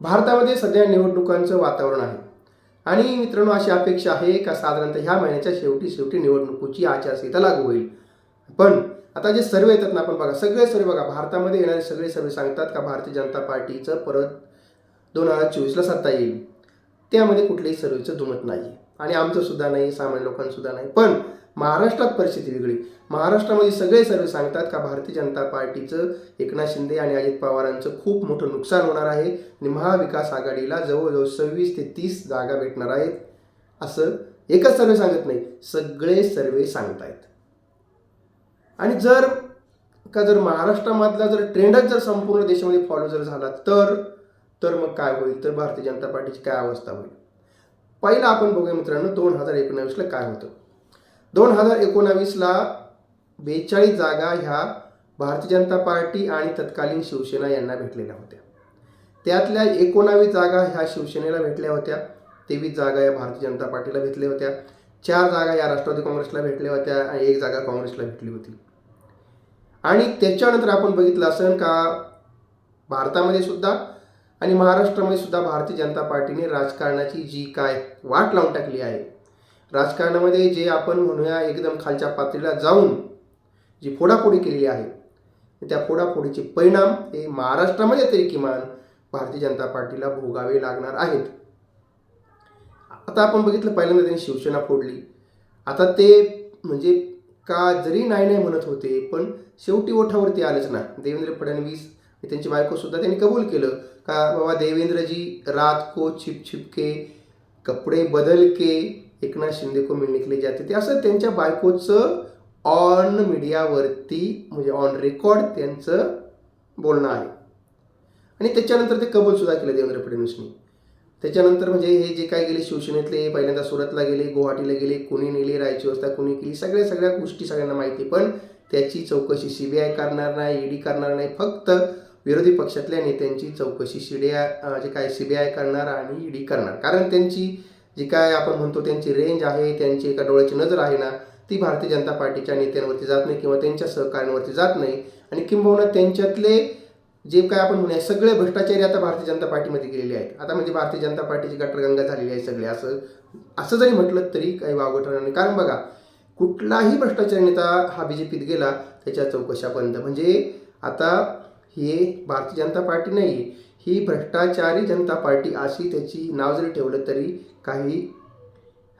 भारतामध्ये सध्या निवडणुकांचं वातावरण आहे. आणि मित्रांनो अशी अपेक्षा आहे का साधारणतः ह्या महिन्याच्या शेवटी शेवटी निवडणुकीची आचारसंहिता लागू होईल. पण आता जे सर्वे येतात ना आपण बघा सगळे सर्वे बघा भारतामध्ये येणारे सगळे सर्वे सांगतात का भारतीय जनता पार्टीचं परत दोन हजार चोवीसला सत्ता येईल. त्यामध्ये कुठल्याही सर्वेचं दुमत नाही आणि आमचं सुद्धा नाही सामान्य लोकांसुद्धा नाही. पण महाराष्ट्रात परिस्थिती वेगळी. महाराष्ट्रामध्ये सगळे सर्व सांगतात का भारतीय जनता पार्टीचं एकनाथ शिंदे आणि अजित पवारांचं खूप मोठं नुकसान होणार आहे आणि महाविकास आघाडीला जवळजवळ सव्वीस ते तीस जागा भेटणार आहेत. असं एकच सर्वे सांगत नाही सगळे सर्वे सांगतायत. आणि जर का जर महाराष्ट्रामधला जर ट्रेंडच जर संपूर्ण देशामध्ये फॉलो जर झाला तर तर मग काय होईल? तर भारतीय जनता पार्टीची काय अवस्था होईल? पहिला आपण बघूया मित्रांनो दोन हजार एकोणावीसला काय होतं. दोन हजार एकोणावीसला बेचाळीस जागा ह्या भारतीय जनता पार्टी आणि तत्कालीन शिवसेना यांना भेटलेल्या होत्या. त्यातल्या एकोणावीस जागा ह्या शिवसेनेला भेटल्या होत्या. तेवीस जागा या भारतीय जनता पार्टीला भेटल्या होत्या. चार जागा या राष्ट्रवादी काँग्रेसला भेटल्या होत्या आणि एक जागा काँग्रेसला भेटली होती. आणि त्याच्यानंतर आपण बघितलं असेल का भारतामध्ये सुद्धा आणि महाराष्ट्रामध्ये सुद्धा भारतीय जनता पार्टीने राजकारणाची जी काय वाट लावून टाकली आहे राजकारणामध्ये जे आपण म्हणूया एकदम खालच्या पातळीला जाऊन जी फोडाफोडी केलेली आहे त्या फोडाफोडीचे परिणाम हे महाराष्ट्रामध्ये तरी किमान भारतीय जनता पार्टीला भोगावे लागणार आहेत. आता आपण बघितलं पहिल्यांदा त्यांनी शिवसेना फोडली. आता ते म्हणजे का जरी नाही नाही म्हणत होते पण शेवटी ओठावरती आलेच ना देवेंद्र फडणवीस त्यांची बायकोसुद्धा त्यांनी कबूल केलं. का बाबा देवेंद्रजी रात को छिपछिपके कपडे बदल के एकनाथ शिंदे को मिळणे केले जाते ते असं त्यांच्या बायकोचं ऑन मीडियावरती म्हणजे ऑन रेकॉर्ड त्यांचं बोलणं आहे. आणि त्याच्यानंतर ते कबूल सुद्धा केलं देवेंद्र फडणवीसनी. त्याच्यानंतर म्हणजे हे जे काय गेले शिवसेनेतले पहिल्यांदा सुरतला गेले गुवाहाटीला गेले कुणी नेली राहायची व्यवस्था कुणी केली सगळ्या सगळ्या गोष्टी सगळ्यांना माहिती पण त्याची चौकशी सी बी आय करणार नाही ईडी करणार नाही फक्त विरोधी पक्षातल्या नेत्यांची चौकशी सी डी आय जे काय सी बी आय करणार आणि ईडी करणार. कारण त्यांची जी काय आपण म्हणतो त्यांची रेंज आहे त्यांची एका डोळ्याची नजर आहे ना ती भारतीय जनता पार्टीच्या नेत्यांवरती जात नाही किंवा त्यांच्या सहकार्यांवरती जात नाही. आणि किंबहुना त्यांच्यातले जे काय आपण म्हणूया सगळे भ्रष्टाचारी आता भारतीय जनता पार्टीमध्ये गेलेले आहेत. आता म्हणजे भारतीय जनता पार्टीची गटरगंगा झालेली आहे सगळे. असं असं जरी म्हटलं तरी काही वावगं ठरणार नाही. कारण बघा कुठलाही भ्रष्टाचारी नेता हा बी जे पीत गेला त्याच्या चौकशा बंद. म्हणजे आता हे भारतीय जनता पार्टी नाही ही भ्रष्टाचारी जनता पार्टी अशी त्याची नाव जरी ठेवलं तरी काही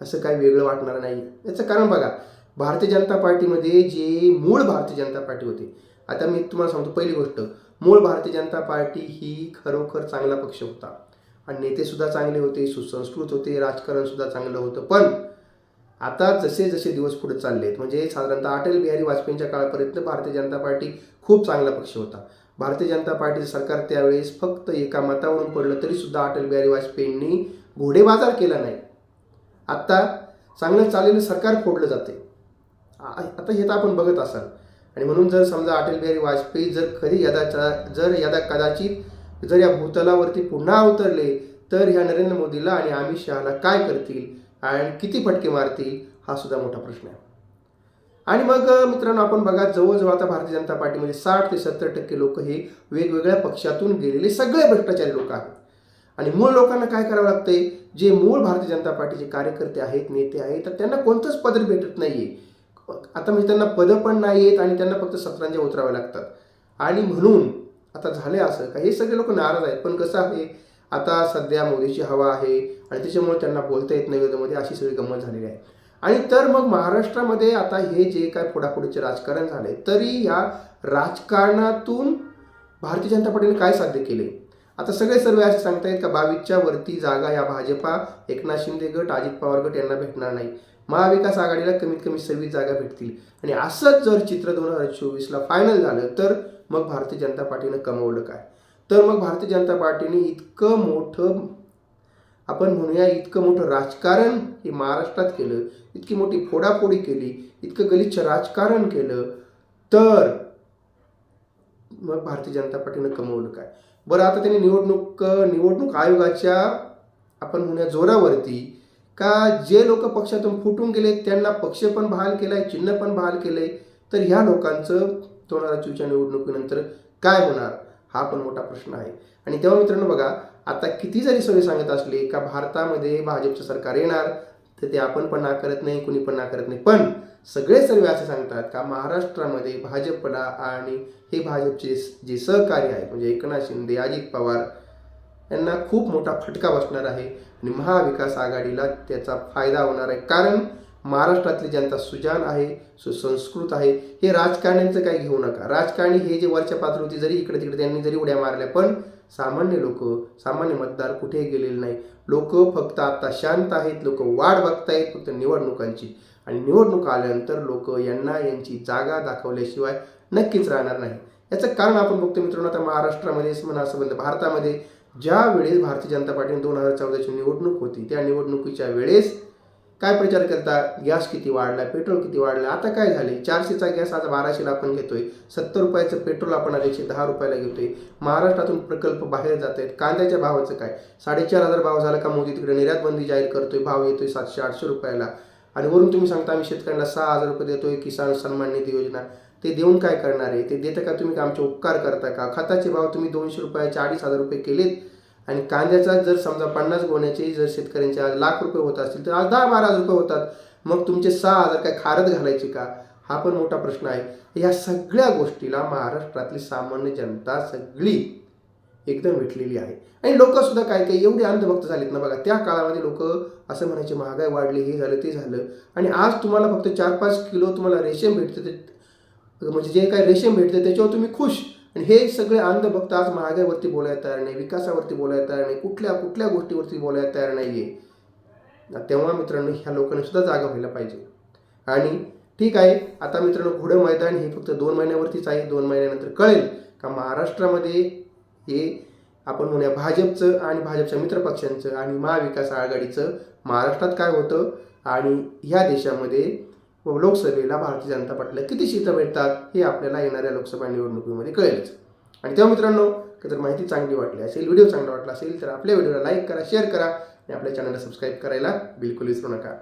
असं काही वेगळं वाटणार नाही. याचं कारण बघा भारतीय जनता पार्टीमध्ये जे मूळ भारतीय जनता पार्टी होते आता मी तुम्हाला सांगतो पहिली गोष्ट मूळ भारतीय जनता पार्टी ही खरोखर चांगला पक्ष होता. आणि नेतेसुद्धा चांगले होते सुसंस्कृत होते राजकारणसुद्धा चांगलं होतं. पण आता जसे जसे दिवस पुढे चालले आहेत म्हणजे साधारणतः अटल बिहारी वाजपेयींच्या काळापर्यंत भारतीय जनता पार्टी खूप चांगला पक्ष होता. भारतीय जनता पार्टीचं सरकार त्यावेळेस फक्त एका मतावरून पडलं तरी सुद्धा अटल बिहारी वाजपेयींनी घोडेबाजार केला नाही. आत्ता चांगलं चाललेलं सरकार फोडलं जाते आता हे तर आपण बघत असाल. आणि म्हणून जर समजा अटल बिहारी वाजपेयी जर खरी यदाचा जर यदा कदाचित जर या भूतलावरती पुन्हा अवतरले तर ह्या नरेंद्र मोदीला आणि अमित शहाला काय करतील आणि किती फटके मारतील हा सुद्धा मोठा प्रश्न आहे. आणि मग मित्रांनो आपण बघा जवळजवळ आता भारतीय जनता पार्टीमध्ये साठ ते सत्तर टक्के लोक हे वेगवेगळ्या पक्षातून गेलेले सगळे भ्रष्टाचारी लोक आहेत. आणि मूळ लोकांना काय करावं लागतंय? जे मूळ भारतीय जनता पार्टीचे कार्यकर्ते आहेत नेते आहेत तर त्यांना कोणतंच पद भेटत नाहीये. आता म्हणजे त्यांना पदं पण नाही आहेत आणि त्यांना फक्त सत्रांच्या उतराव्या लागतात. आणि म्हणून आता झाले असं का हे सगळे लोक नाराज आहेत. पण कसं आहे? आता सध्या मोदीची हवा आहे आणि त्याच्यामुळे त्यांना बोलता येत नाही विरोधामध्ये अशी सगळी गंमत झालेली आहे. आणि तर मग महाराष्ट्रामध्ये आता हे जे काय फोडाफोडीचे राजकारण झाले तरी या राजकारणातून भारतीय जनता पार्टीने काय साध्य केले? आता सगळे सर्वे असे सांगतायत का बावीसच्या वरती जागा या भाजपा एकनाथ शिंदे गट अजित पवार गट यांना भेटणार नाही. महाविकास आघाडीला कमीत कमी सव्वीस जागा भेटतील. आणि असंच जर चित्र दोन हजार चोवीसला फायनल झालं तर मग भारतीय जनता पार्टीनं कमवलं काय? तर मग भारतीय जनता पार्टीने इतकं मोठं आपण म्हणूया इतकं मोठं राजकारण हे महाराष्ट्रात केलं इतकी मोठी फोडाफोडी केली इतकं गलिच्छ राजकारण केलं तर मग भारतीय जनता पार्टीनं कमवलं काय? बरं आता त्यांनी निवडणूक निवडणूक आयोगाच्या आपण म्हणूया जोरावरती का जे लोक पक्षातून फुटून गेले त्यांना पक्ष पण बहाल केलाय चिन्ह पण बहाल केलंय तर ह्या लोकांचं दोन हजार चोवीसच्या निवडणुकीनंतर काय होणार? हा पण मोठा प्रश्न आहे. आणि तेव्हा मित्रांनो बघा आता किती जरी सर्वे सांगत असले का भारतामध्ये भाजपचं सरकार येणार तर ते आपण पण नाकारत नाही कुणी पण नाकारत नाही. पण सगळे सर्वे असे सांगतात का महाराष्ट्रामध्ये भाजपला आणि हे भाजपचे जे सहकारी आहेत म्हणजे एकनाथ शिंदे अजित पवार यांना खूप मोठा फटका बसणार आहे आणि महाविकास आघाडीला त्याचा फायदा होणार आहे. कारण महाराष्ट्रातली जनता सुजान आहे सुसंस्कृत आहे. हे राजकारण्यांचं काही घेऊ नका. राजकारणी हे जे वरच्या पातळीवरती जरी इकडे तिकडे त्यांनी जरी उड्या मारल्या पण सामान्य लोक सामान्य मतदार कुठेही गेलेले नाही. लोक फक्त आता शांत आहेत लोक वाट बघतायत फक्त निवडणुकांची. आणि निवडणूक आल्यानंतर लोक यांना यांची जागा दाखवल्याशिवाय नक्कीच राहणार नाही. याचं कारण आपण बघतो मित्रांनो आता महाराष्ट्रामध्ये म्हणा असं म्हणतं भारतामध्ये ज्या वेळेस भारतीय जनता पार्टीने दोन हजार चौदाची निवडणूक होती त्या निवडणुकीच्या वेळेस काय प्रचार करता? गॅस किती वाढला पेट्रोल किती वाढलं आता काय झाले चारशेचा गॅस आज बाराशेला आपण घेतोय. सत्तर रुपयाचं पेट्रोल आपण आज एकशे दहा रुपयाला घेतोय. महाराष्ट्रातून प्रकल्प बाहेर जात आहेत कांद्याच्या भावाचं काय? साडेचार हजार भाव झाला का मोदी तिकडे? निर्यात बंदी जाहीर करतोय. भाव येतोय सातशे आठशे रुपयाला. आणि वरून तुम्ही सांगता आम्ही शेतकऱ्यांना सहा हजार रुपये देतोय किसान सन्मान निधी योजना. ते देऊन काय करणार आहे? ते देतं का तुम्ही? का आमचे उपकार करता का? खताचे भाव तुम्ही दोनशे रुपयाचे अडीच हजार रुपये केलेत. आणि कांद्याचा जर समजा पन्नास गोण्याचे जर शेतकऱ्यांचे आज लाख रुपये होत असतील तर आज दहा बारा हजार रुपये होतात. मग तुमचे सहा हजार काय खारत घालायचे का? हा पण मोठा प्रश्न आहे. या सगळ्या गोष्टीला महाराष्ट्रातली सामान्य जनता सगळी एकदम विटलेली आहे. आणि लोक सुद्धा काय काय एवढे अंधभक्त झालेत ना बघा त्या काळामध्ये लोक असं म्हणायचे महागाई वाढली हे झालं ते झालं. आणि आज तुम्हाला फक्त चार पाच किलो तुम्हाला रेशीम भेटते ते म्हणजे जे काय रेशीम भेटते त्याच्यावर तुम्ही खुश. आणि हे सगळे अंधभक्त आज महागाईवरती बोलायला तयार नाही विकासावरती बोलायला तयार नाही कुठल्या कुठल्या गोष्टीवरती बोलायला तयार नाही आहे तेव्हा मित्रांनो ह्या लोकांनी सुद्धा जागा व्हायला पाहिजे. आणि ठीक आहे आता मित्रांनो घोडं मैदान हे फक्त दोन महिन्यावरतीच आहे दोन महिन्यानंतर कळेल. का महाराष्ट्रामध्ये हे आपण म्हणूया भाजपचं आणि भाजपच्या मित्रपक्षांचं आणि महाविकास आघाडीचं महाराष्ट्रात काय होतं आणि ह्या देशामध्ये व लोकसभेला भारतीय जनता पार्टीला किती सीटं भेटतात हे आपल्याला येणाऱ्या लोकसभा निवडणुकीमध्ये कळेलच. आणि तेव्हा मित्रांनो जर माहिती चांगली वाटली असेल व्हिडिओ चांगला वाटला असेल तर आपल्या व्हिडिओला लाईक करा शेअर करा आणि आपल्या चॅनलला सबस्क्राईब करायला बिलकुल विसरू नका.